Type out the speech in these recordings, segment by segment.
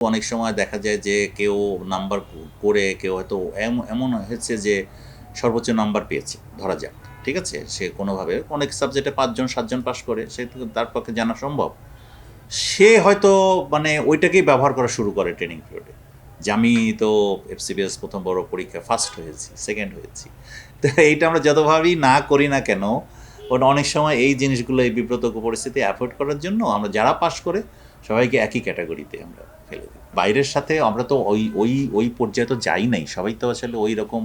অনেক সময় দেখা যায় যে কেউ নাম্বার করে কেউ হয়তো এম- এমন হয়েছে যে সর্বোচ্চ নাম্বার পেয়েছে, ধরা যাক, ঠিক আছে? সে কোনোভাবে অনেক সাবজেক্টে পাঁচজন, সাতজন পাশ করে, সে তার পক্ষে জানা সম্ভব। সে হয়তো মানে ওইটাকেই ব্যবহার করা শুরু করে ট্রেনিং পিরিয়ডে যে আমি তো এফসিবিএস প্রথম বড় পরীক্ষা ফার্স্ট হয়েছি সেকেন্ড হয়েছি। তো এইটা আমরা যতভাবেই না করি না কেন ওটা অনেক সময় এই জিনিসগুলো এই বিব্রত পরিস্থিতি অ্যাভয়েড করার জন্য আমরা যারা পাশ করে সবাইকে একই ক্যাটাগরিতে আমরা ফেলে দিই। বাইরের সাথে আমরা তো ওই ওই ওই পর্যায়ে তো যাই নাই। সবাই তো আসলে ওই রকম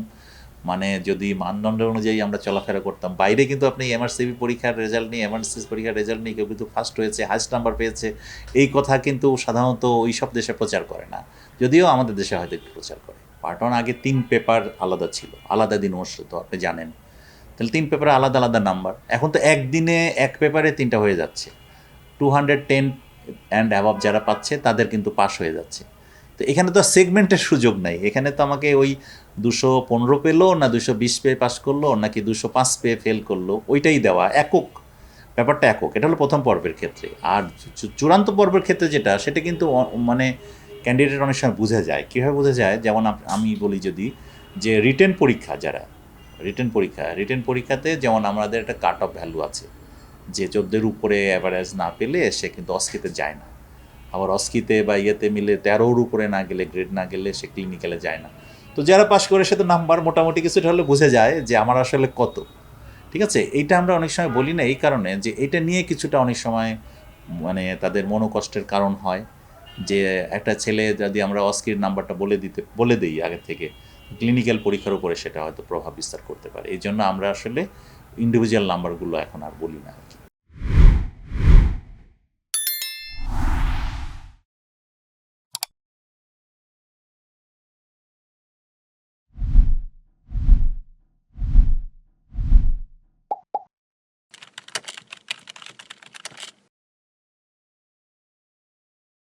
মানে যদি মানদণ্ড অনুযায়ী আমরা চলাফেরা করতাম। বাইরে কিন্তু আপনি এমআরসিবি পরীক্ষার রেজাল্ট নিয়ে, এমআরসিস পরীক্ষার রেজাল্ট নিয়ে কেউ কিন্তু ফার্স্ট হয়েছে হাইস্ট নাম্বার পেয়েছে, এই কথা কিন্তু সাধারণত ওই সব দেশে প্রচার করে না। যদিও আমাদের দেশে হয়তো একটু প্রচার করে। পার্ট ওয়ান আগে তিন পেপার আলাদা ছিল, আলাদা দিন অনুষ্ঠিত আপনি জানেন। তাহলে তিন পেপারে আলাদা আলাদা নাম্বার এখন তো একদিনে এক পেপারে তিনটা হয়ে যাচ্ছে। Two hundred ten and above যারা পাচ্ছে, তাদের কিন্তু পাস হয়ে যাচ্ছে। তো এখানে তো সেগমেন্টের সুযোগ নাই। এখানে তো আমাকে ওই দুশো পনেরো পেল না দুশো বিশ পেয়ে পাস করল, নাকি দুশো পাঁচ পেয়ে ফেল করল, ওইটাই দেওয়া একক। ব্যাপারটা একক। এটা হলো প্রথম পর্বের ক্ষেত্রে। আর চূড়ান্ত পর্বের ক্ষেত্রে যেটা, সেটা কিন্তু মানে ক্যান্ডিডেট অনেক সময় বোঝা যায়। কীভাবে বোঝা যায়? যেমন আমি বলি যদি যে রিটেন পরীক্ষা যারা রিটেন পরীক্ষা রিটেন পরীক্ষাতে যেমন আমাদের একটা কাট অফ ভ্যালু আছে। যে চোদ্দের উপরে অ্যাভারেজ না পেলে সে কিন্তু অস্কিতে যায় না। আবার অস্কিতে বা ইয়েতে মিলে তেরোর উপরে না গেলে গ্রেড না গেলে সে ক্লিনিক্যালে যায় না। তো যারা পাশ করে, সে তো নাম্বার মোটামুটি কিছুটা হলে বুঝে যায় যে আমার আসলে কত। ঠিক আছে? এইটা আমরা অনেক সময় বলি না এই কারণে যে এটা নিয়ে কিছুটা অনেক সময় মানে তাদের মনোকষ্টের কারণ হয় যে একটা ছেলে যদি আমরা অস্কির নাম্বারটা বলে দিতে, বলে দিই আগে থেকে ক্লিনিক্যাল পরীক্ষার উপরে সেটা হয়তো প্রভাব বিস্তার করতে পারে। এই জন্য আমরা আসলে ইন্ডিভিজুয়াল নাম্বারগুলো এখন আর বলি না